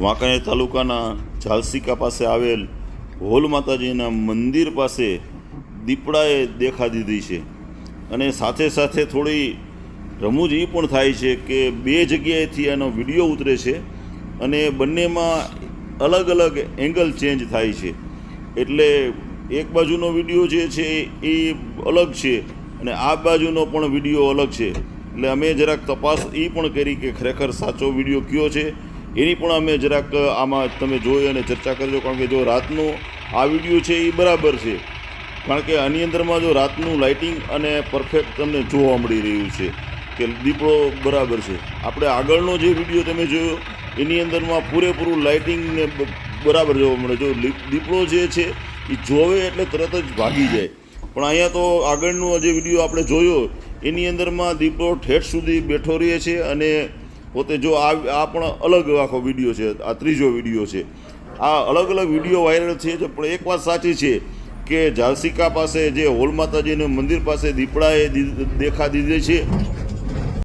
વાંકાનેર તાલુકાના ઝાલસિકા પાસે આવેલ હોલ માતાજીના મંદિર પાસે દીપડાએ દેખા દીધી છે. અને સાથે સાથે થોડી રમૂજ એ પણ થાય છે કે બે જગ્યાએથી એનો વીડિયો ઉતરે છે અને બંનેમાં અલગ અલગ એંગલ ચેન્જ થાય છે. એટલે એક બાજુનો વીડિયો જે છે એ અલગ છે અને આ બાજુનો પણ વીડિયો અલગ છે. એટલે અમે જરાક તપાસ એ પણ કરી કે ખરેખર સાચો વીડિયો કયો છે એની પણ અમે જરાક આમાં તમે જોઈ અને ચર્ચા કરજો, કારણ કે જો રાતનો આ વીડિયો છે એ બરાબર છે. કારણ કે આની અંદરમાં જો રાતનું લાઇટિંગ અને પરફેક્ટ તમને જોવા મળી રહ્યું છે કે દીપડો બરાબર છે. આપણે આગળનો જે વીડિયો તમે જોયો, એની અંદરમાં પૂરેપૂરું લાઇટિંગને બરાબર જોવા મળે જો દીપડો જે છે એ જોવે એટલે તરત જ ભાગી જાય. પણ અહીંયા તો આગળનો જે વીડિયો આપણે જોયો, એની અંદરમાં દીપડો ઠેઠ સુધી બેઠો રહે છે અને પોતે જો આ આ પણ અલગ આખો વીડિયો છે, આ ત્રીજો વીડિયો છે. આ અલગ અલગ વીડિયો વાયરલ છે, પણ એક વાત સાચી છે કે ઝાલસિકા પાસે જે હોલ માતાજીનું મંદિર પાસે દીપડાએ દેખા દીધે છે